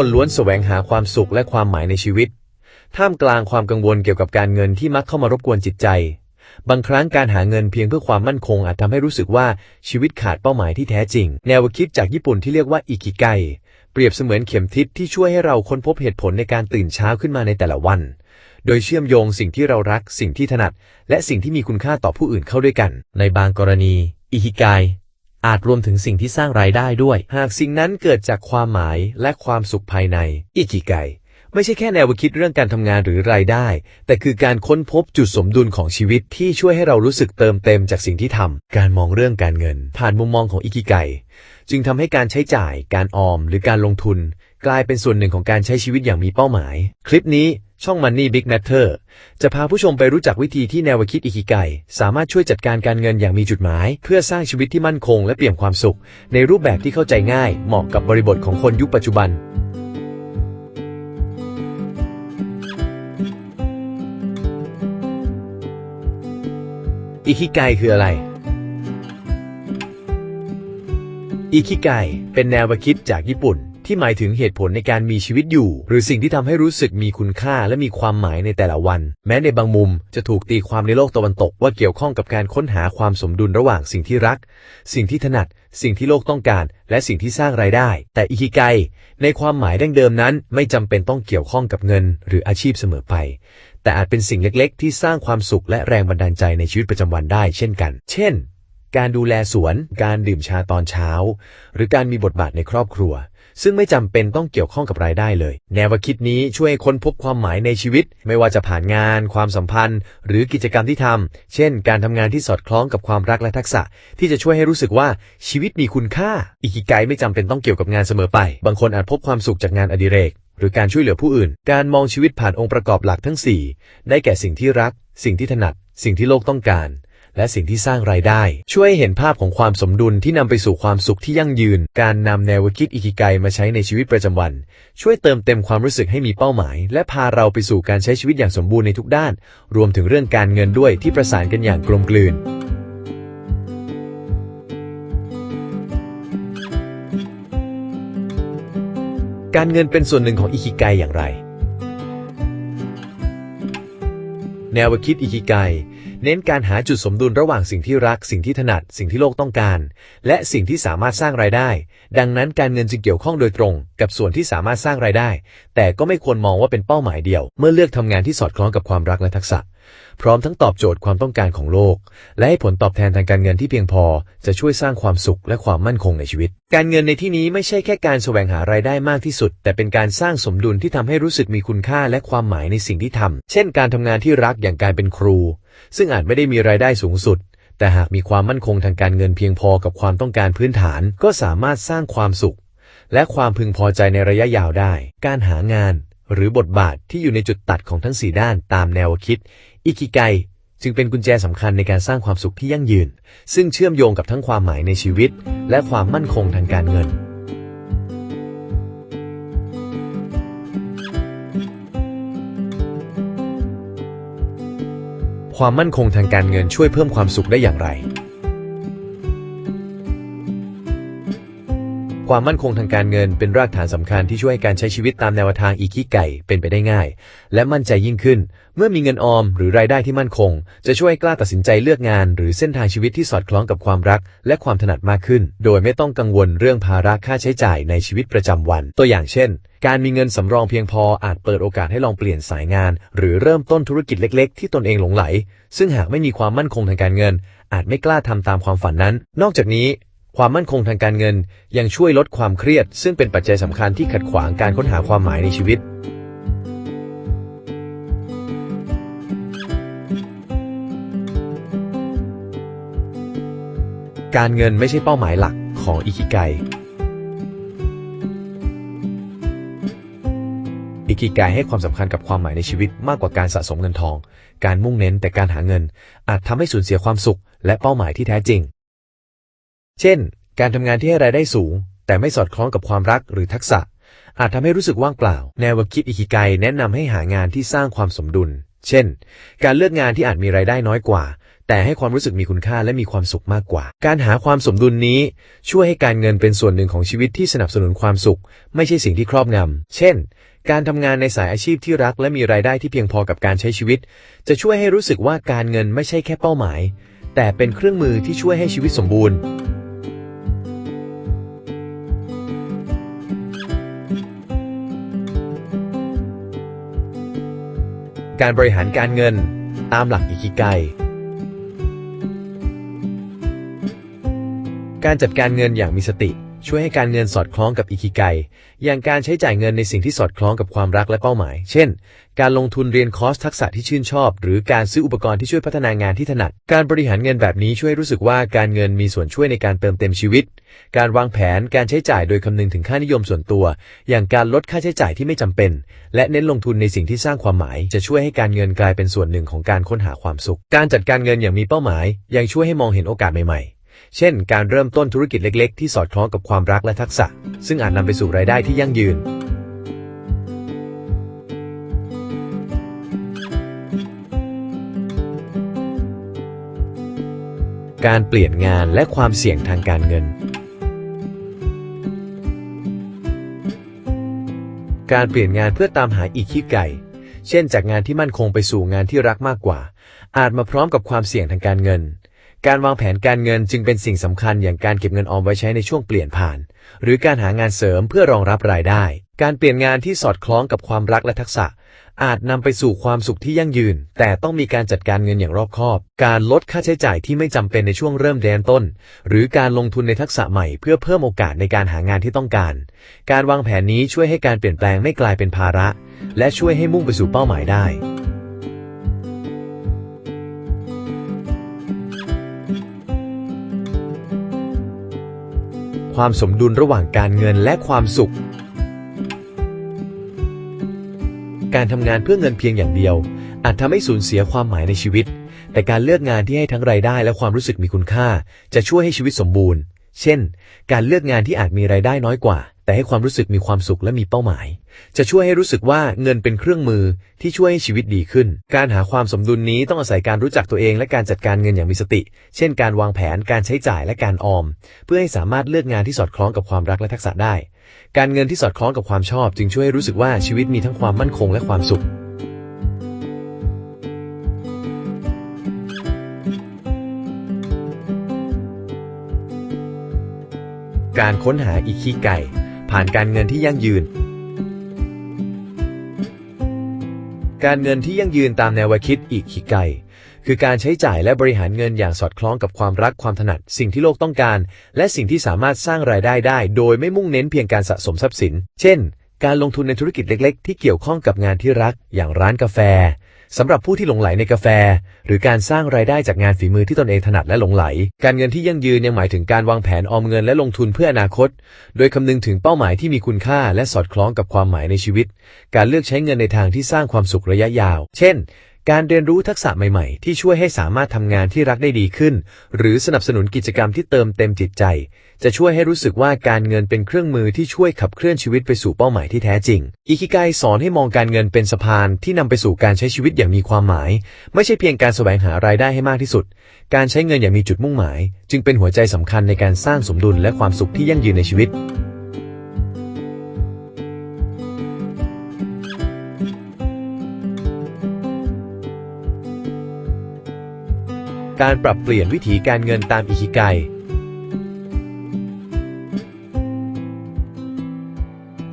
คนล้วนแสวงหาความสุขและความหมายในชีวิต ท่ามกลางความกังวลเกี่ยวกับการเงินที่มักเข้ามารบกวนจิตใจ บางครั้งการหาเงินเพียงเพื่อความมั่นคงอาจทำให้รู้สึกว่าชีวิตขาดเป้าหมายที่แท้จริง แนวคิดจากญี่ปุ่นที่เรียกว่าอิกิไกเปรียบเสมือนเข็มทิศที่ช่วยให้เราค้นพบเหตุผลในการตื่นเช้าขึ้นมาในแต่ละวัน โดยเชื่อมโยงสิ่งที่เรารัก สิ่งที่ถนัด และสิ่งที่มีคุณค่าต่อผู้อื่นเข้าด้วยกัน ในบางกรณีอิกิไก อาจรวมถึงสิ่งที่สร้างรายได้ด้วย หากสิ่งนั้นเกิดจากความหมายและความสุขภายใน อิกิไกไม่ใช่แค่แนวคิดเรื่องการทำงานหรือรายได้ แต่คือการค้นพบจุดสมดุลของชีวิตที่ช่วยให้เรารู้สึกเติมเต็มจากสิ่งที่ทำ การมองเรื่องการเงิน ผ่านมุมมองของอิกิไกจึงทำให้การใช้จ่าย การออม หรือการลงทุน กลายเป็นส่วนหนึ่งของการใช้ชีวิตอย่างมีเป้าหมาย คลิปนี้ช่อง Money Big Matter จะพาผู้ชมไปรู้จักวิธีที่แนวคิดอิกิไกสามารถช่วยจัดการการเงินอย่างมีจุดหมาย เพื่อสร้างชีวิตที่มั่นคงและเปี่ยมความสุข ในรูปแบบที่เข้าใจง่าย เหมาะกับบริบทของคนยุคปัจจุบัน อิคิไกคืออะไรอิคิไกเป็นแนวคิดจากญี่ปุ่น ที่หมายถึงเหตุผลในการมีชีวิตอยู่ หรือสิ่งที่ทำให้รู้สึกมีคุณค่าและมีความหมายในแต่ละวัน แม้ในบางมุมจะถูกตีความในโลกตะวันตกว่าเกี่ยวข้องกับการค้นหาความสมดุลระหว่างสิ่งที่รัก สิ่งที่ถนัด สิ่งที่โลกต้องการ และสิ่งที่สร้างรายได้ แต่อิคิไกในความหมายดั้งเดิมนั้น ไม่จำเป็นต้องเกี่ยวข้องกับเงิน หรืออาชีพเสมอไป แต่อาจเป็นสิ่งเล็กๆ ที่สร้างความสุขและแรงบันดาลใจในชีวิตประจำวันได้ เช่นกัน เช่นการดูแลสวน การดื่มชาตอนเช้า หรือการมีบทบาทในครอบครัว ซึ่งไม่จำเป็นต้องเกี่ยวข้องกับรายได้เลย แนวคิดนี้ช่วยค้นพบความหมายในชีวิต ไม่ว่าจะผ่านงาน ความสัมพันธ์ หรือกิจกรรมที่ทำเช่น การทำงานที่สอดคล้องกับความรักและทักษะ ที่จะช่วยให้รู้สึกว่าชีวิตมีคุณค่า อิกิไกไม่จำเป็นต้องเกี่ยวกับงานเสมอไป บางคนอาจพบความสุขจากงานอดิเรก หรือการช่วยเหลือผู้อื่น การมองชีวิตผ่านองค์ประกอบหลักทั้ง 4 ได้แก่สิ่งที่รัก สิ่งที่ถนัด สิ่งที่โลกต้องการ และสิ่งที่สร้างรายได้ ช่วยให้เห็นภาพของความสมดุลที่นำไปสู่ความสุขที่ยั่งยืน การนำแนวคิดอิกิไกมาใช้ในชีวิตประจำวัน ช่วยเติมเต็มความรู้สึกให้มีเป้าหมาย และพาเราไปสู่การใช้ชีวิตอย่างสมบูรณ์ในทุกด้าน รวมถึงเรื่องการเงินด้วยที่ประสานกันอย่างกลมกลืนการเงินเป็นส่วนหนึ่งของอิคิไกอย่างไร แนวคิดอิคิไก เน้นการหาจุดสมดุลระหว่างสิ่งที่รัก สิ่งที่ถนัด สิ่งที่โลกต้องการ และสิ่งที่สามารถสร้างรายได้ ดังนั้นการเงินจึงเกี่ยวข้องโดยตรง กับส่วนที่สามารถสร้างรายได้ แต่ก็ไม่ควรมองว่าเป็นเป้าหมายเดียว เมื่อเลือกทำงานที่สอดคล้องกับความรักและทักษะ พร้อมทั้งตอบโจทย์ความต้องการของโลก และให้ผลตอบแทนทางการเงินที่เพียงพอ จะช่วยสร้างความสุขและความมั่นคงในชีวิต การเงินในที่นี้ไม่ใช่แค่การแสวงหารายได้มากที่สุด แต่เป็นการสร้างสมดุลที่ทำให้รู้สึกมีคุณค่าและความหมายในสิ่งที่ทำเช่น การทำงานที่รักอย่างการเป็นครู ซึ่งอาจไม่ได้มีรายได้สูงสุด แต่หากมีความมั่นคงทางการเงินเพียงพอกับความต้องการพื้นฐาน ก็สามารถสร้างความสุข และความพึงพอใจในระยะยาวได้ การหางาน หรือบทบาทที่อยู่ในจุดตัดของทั้ง 4 ด้านตามแนวคิด อิคิไกจึงเป็นกุญแจสำคัญในการสร้างความสุขที่ยั่งยืน ซึ่งเชื่อมโยงกับทั้งความหมายในชีวิต และความมั่นคงทางการเงิน ความมั่นคงทางการเงินช่วยเพิ่มความสุขได้อย่างไร ความมั่นคงทางการเงินเป็นรากฐานสำคัญที่ช่วยให้การใช้ชีวิตตามแนวทางอีคิไก่เป็นไปได้ง่าย และมั่นใจยิ่งขึ้น เมื่อมีเงินออมหรือรายได้ที่มั่นคง จะช่วยให้กล้าตัดสินใจเลือกงาน หรือเส้นทางชีวิตที่สอดคล้องกับความรัก และความถนัดมากขึ้น โดยไม่ต้องกังวลเรื่องภาระค่าใช้จ่ายในชีวิตประจำวัน ตัวอย่างเช่น การมีเงินสำรองเพียงพออาจเปิดโอกาสให้ลองเปลี่ยนสายงาน หรือเริ่มต้นธุรกิจเล็ก ๆ ที่ตนเองหลงไหล ซึ่งหากไม่มีความมั่นคงทางการเงิน อาจไม่กล้าทำตามความฝันนั้น นอกจากนี้ ความมั่นคงทางการเงิน ยังช่วยลดความเครียด ซึ่งเป็นปัจจัยสำคัญที่ขัดขวางการค้นหาความหมายในชีวิต การเงินไม่ใช่เป้าหมายหลักของอิคิไกอิคิไกให้ความสำคัญกับความหมายในชีวิตมากกว่าการสะสมเงินทอง การมุ่งเน้นแต่การหาเงิน อาจทำให้สูญเสียความสุข และเป้าหมายที่แท้จริง เช่น การทำงานที่ให้รายได้สูง แต่ไม่สอดคล้องกับความรักหรือทักษะ อาจทำให้รู้สึกว่างเปล่า แนวคิดอิคิไกแนะนำให้หางานที่สร้างความสมดุล เช่น การเลือกงานที่อาจมีรายได้น้อยกว่า แต่ให้ความรู้สึกมีคุณค่าและมีความสุขมากกว่า การหาความสมดุลนี้ ช่วยให้การเงินเป็นส่วนหนึ่งของชีวิตที่สนับสนุนความสุข ไม่ใช่สิ่งที่ครอบงำเช่นการทำงานในสายอาชีพที่รักและมีรายได้ที่เพียงพอกับการใช้ชีวิต จะช่วยให้รู้สึกว่าการเงินไม่ใช่แค่เป้าหมาย แต่เป็นเครื่องมือที่ช่วยให้ชีวิตสมบูรณ์ การบริหารการเงิน ตามหลักอิคิไก การจัดการเงินอย่างมีสติ ช่วยให้การเงินสอดคล้องกับอิคิไกอย่างการใช้จ่ายเงินในสิ่งที่สอดคล้องกับความรักและเป้าหมาย เช่น การลงทุนเรียนคอร์สทักษะที่ชื่นชอบ หรือการซื้ออุปกรณ์ที่ช่วยพัฒนางานที่ถนัด การบริหารเงินแบบนี้ช่วยรู้สึกว่าการเงินมีส่วนช่วยในการเติมเต็มชีวิต การวางแผนการใช้จ่ายโดยคำนึงถึงค่านิยมส่วนตัว อย่างการลดค่าใช้จ่ายที่ไม่จำเป็น และเน้นลงทุนในสิ่งที่สร้างความหมาย จะช่วยให้การเงินกลายเป็นส่วนหนึ่งของการค้นหาความสุข การจัดการเงินอย่างมีเป้าหมาย ยังช่วยให้มองเห็นโอกาสใหม่ๆ เช่น การเริ่มต้นธุรกิจเล็ก ๆ ที่สอดคล้องกับความรักและทักษะ ซึ่งอาจนำไปสู่รายได้ที่ยั่งยืน การเปลี่ยนงานและความเสี่ยงทางการเงิน การเปลี่ยนงานเพื่อตามหาอีกคิไก่ เช่น จากงานที่มั่นคงไปสู่งานที่รักมากกว่า อาจมาพร้อมกับความเสี่ยงทางการเงิน การวางแผนการเงินจึงเป็นสิ่งสำคัญอย่างการเก็บเงินออมไว้ใช้ในช่วงเปลี่ยนผ่าน หรือการหางานเสริมเพื่อรองรับรายได้ การเปลี่ยนงานที่สอดคล้องกับความรักและทักษะ อาจนำไปสู่ความสุขที่ยั่งยืน แต่ต้องมีการจัดการเงินอย่างรอบคอบ การลดค่าใช้จ่ายที่ไม่จำเป็นในช่วงเริ่มแดนต้น หรือการลงทุนในทักษะใหม่เพื่อเพิ่มโอกาสในการหางานที่ต้องการ การวางแผนนี้ช่วยให้การเปลี่ยนแปลงไม่กลายเป็นภาระ และช่วยให้มุ่งไปสู่เป้าหมายได้ ความสมดุลระหว่างการเงินและความสุข การทำงานเพื่อเงินเพียงอย่างเดียว อาจทำให้สูญเสียความหมายในชีวิต แต่การเลือกงานที่ให้ทั้งรายได้และความรู้สึกมีคุณค่า จะช่วยให้ชีวิตสมบูรณ์ เช่น การเลือกงานที่อาจมีรายได้น้อยกว่า แต่ให้ความรู้สึกมีความสุขและมีเป้าหมาย จะช่วยให้รู้สึกว่าเงินเป็นเครื่องมือที่ช่วยให้ชีวิตดีขึ้น การหาความสมดุลนี้ต้องอาศัยการรู้จักตัวเองและการจัดการเงินอย่างมีสติ เช่น การวางแผนการใช้จ่ายและการออม เพื่อให้สามารถเลือกงานที่สอดคล้องกับความรักและทักษะได้ การเงินที่สอดคล้องกับความชอบ จึงช่วยให้รู้สึกว่าชีวิตมีทั้งความมั่นคงและความสุขการค้นหาอิคิไก่ ผ่านการเงินที่ยั่งยืน การเงินที่ยั่งยืนตามแนวคิดอีกขีไกลคือการใช้จ่ายและบริหารเงินอย่างสอดคล้องกับความรักความถนัด สิ่งที่โลกต้องการ และสิ่งที่สามารถสร้างรายได้ได้ โดยไม่มุ่งเน้นเพียงการสะสมทรัพย์สิน เช่น การลงทุนในธุรกิจเล็ก ๆ ที่เกี่ยวข้องกับงานที่รัก อย่างร้านกาแฟ สำหรับผู้ที่หลงไหลในกาแฟ หรือการสร้างรายได้จากงานฝีมือที่ตนเองถนัดและหลงไหล การเงินที่ยั่งยืนยังหมายถึงการวางแผนออมเงินและลงทุนเพื่ออนาคต โดยคำนึงถึงเป้าหมายที่มีคุณค่าและสอดคล้องกับความหมายในชีวิต การเลือกใช้เงินในทางที่สร้างความสุขระยะยาว เช่น การเรียนรู้ทักษะใหม่ๆ ที่ช่วยให้สามารถทำงานที่รักได้ดีขึ้น หรือสนับสนุนกิจกรรมที่เติมเต็มจิตใจ จะช่วยให้รู้สึกว่าการเงินเป็นเครื่องมือที่ช่วยขับเคลื่อนชีวิตไปสู่เป้าหมายที่แท้จริง อิคิไกสอนให้มองการเงินเป็นสะพานที่นำไปสู่การใช้ชีวิตอย่างมีความหมาย ไม่ใช่เพียงการแสวงหารายได้ให้มากที่สุด การใช้เงินอย่างมีจุดมุ่งหมาย จึงเป็นหัวใจสำคัญในการสร้างสมดุลและความสุขที่ยั่งยืนในชีวิต การปรับเปลี่ยนวิถีการเงินตามอิคิไก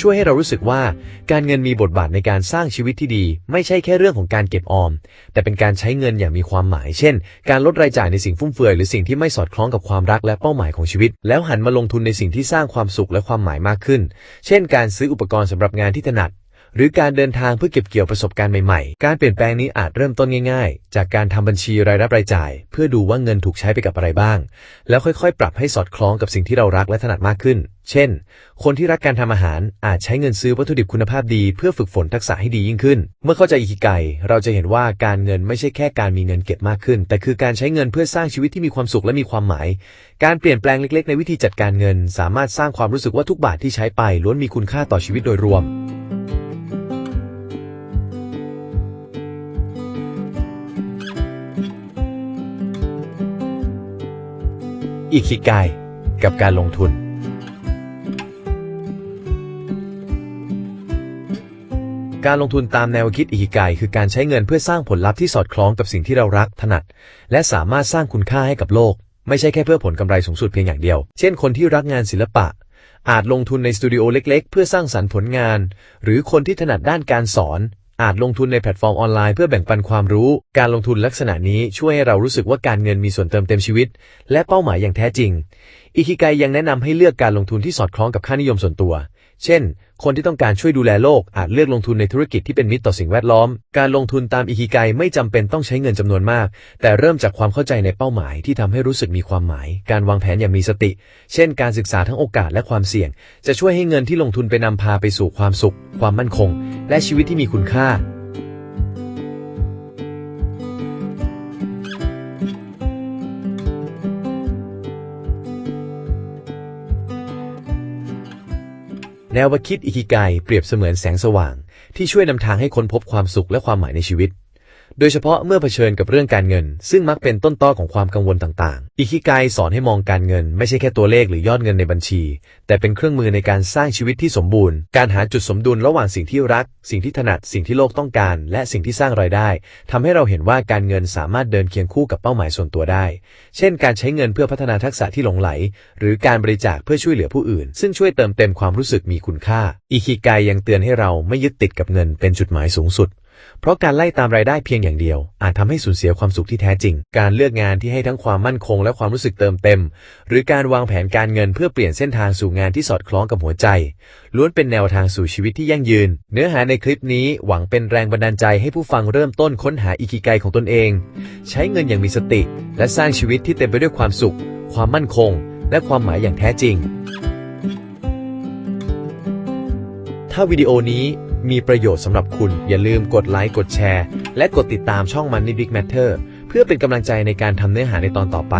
ช่วยให้เรารู้สึกว่าการเงินมีบทบาทในการสร้างชีวิตที่ดี ไม่ใช่แค่เรื่องของการเก็บออม แต่เป็นการใช้เงินอย่างมีความหมาย เช่น การลดรายจ่ายในสิ่งฟุ่มเฟือยหรือสิ่งที่ไม่สอดคล้องกับความรักและเป้าหมายของชีวิต แล้วหันมาลงทุนในสิ่งที่สร้างความสุขและความหมายมากขึ้น เช่น การซื้ออุปกรณ์สำหรับงานที่ถนัด หรือการเดินทางเพื่อเก็บเกี่ยวประสบการณ์ใหม่ๆ การเปลี่ยนแปลงนี้อาจเริ่มต้นง่ายๆ จากการทำบัญชีรายรับรายจ่าย เพื่อดูว่าเงินถูกใช้ไปกับอะไรบ้าง แล้วค่อยๆ ปรับให้สอดคล้องกับสิ่งที่เรารักและถนัดมากขึ้น เช่น คนที่รักการทำอาหารอาจใช้เงินซื้อวัตถุดิบคุณภาพดีเพื่อฝึกฝนทักษะให้ดียิ่งขึ้น เมื่อเข้าใจอิคิไกเราจะเห็นว่าการเงินไม่ใช่แค่การมีเงินเก็บมากขึ้น แต่คือการใช้เงินเพื่อสร้างชีวิตที่มีความสุขและมีความหมาย การเปลี่ยนแปลงเล็กๆ ในวิธีจัดการเงิน สามารถสร้างความรู้สึกว่าทุกบาทที่ใช้ไปล้วนมีคุณค่าต่อชีวิตโดยรวม อิคิไกกับการลงทุน การลงทุนตามแนวคิดอิคิไกคือการใช้เงินเพื่อสร้างผลลัพธ์ที่สอดคล้องกับสิ่งที่เรารักถนัด และสามารถสร้างคุณค่าให้กับโลก ไม่ใช่แค่เพื่อผลกำไรสูงสุดเพียงอย่างเดียว เช่นคนที่รักงานศิลปะ อาจลงทุนในสตูดิโอเล็ก ๆ เพื่อสร้างสรรค์ผลงาน หรือคนที่ถนัดด้านการสอน อาจลงทุนในแพลตฟอร์มออนไลน์เพื่อแบ่งปันความรู้ การลงทุนลักษณะนี้ช่วยให้เรารู้สึกว่าการเงินมีส่วนเติมเต็มชีวิต และเป้าหมายอย่างแท้จริงอิคิไกยังแนะนำให้เลือกการลงทุนที่สอดคล้องกับค่านิยมส่วนตัว เช่น คนที่ต้องการช่วยดูแลโลกอาจเลือกลงทุนในธุรกิจที่เป็นมิตรต่อสิ่งแวดล้อม การลงทุนตามอิคิไกไม่จำเป็นต้องใช้เงินจำนวนมาก แต่เริ่มจากความเข้าใจในเป้าหมายที่ทำให้รู้สึกมีความหมาย การวางแผนอย่างมีสติ เช่น การศึกษาทั้งโอกาสและความเสี่ยง จะช่วยให้เงินที่ลงทุนไปนำพาไปสู่ความสุข ความมั่นคง และชีวิตที่มีคุณค่า แนวคิดอิคิไกเปรียบเสมือนแสงสว่าง ที่ช่วยนำทางให้ค้นพบความสุขและความหมายในชีวิต โดยเฉพาะเมื่อเผชิญกับเรื่องการเงิน ซึ่งมักเป็นต้นต้อของความกังวลต่างๆ อิคิไกสอนให้มองการเงิน ไม่ใช่แค่ตัวเลขหรือยอดเงินในบัญชี แต่เป็นเครื่องมือในการสร้างชีวิตที่สมบูรณ์ การหาจุดสมดุลระหว่างสิ่งที่รัก สิ่งที่ถนัด สิ่งที่โลกต้องการ และสิ่งที่สร้างรายได้ทำให้เราเห็นว่าการเงินสามารถเดินเคียงคู่กับเป้าหมายส่วนตัวได้ เช่น การใช้เงินเพื่อพัฒนาทักษะที่หลงไหล หรือการบริจาคเพื่อช่วยเหลือผู้อื่น ซึ่งช่วยเติมเต็มความรู้สึกมีคุณค่าอิคิไกยังเตือนให้เราไม่ยึดติดกับเงินเป็นจุดหมายสูงสุด เพราะการไล่ตามรายได้เพียงอย่างเดียว อาจทำให้สูญเสียความสุขที่แท้จริง การเลือกงานที่ให้ทั้งความมั่นคงและความรู้สึกเติมเต็ม หรือการวางแผนการเงินเพื่อเปลี่ยนเส้นทางสู่งานที่สอดคล้องกับหัวใจ ล้วนเป็นแนวทางสู่ชีวิตที่ยั่งยืน เนื้อหาในคลิปนี้หวังเป็นแรงบันดาลใจให้ผู้ฟังเริ่มต้นค้นหาอิคิไกของตนเอง ใช้เงินอย่างมีสติ และสร้างชีวิตที่เต็มไปด้วยความสุข ความมั่นคง และความหมายอย่างแท้จริง ถ้าวิดีโอนี้ มีประโยชน์สำหรับคุณ อย่าลืมกดไลค์กดแชร์ และกดติดตามช่อง Money Big Matter เพื่อเป็นกำลังใจในการทำเนื้อหาในตอนต่อไป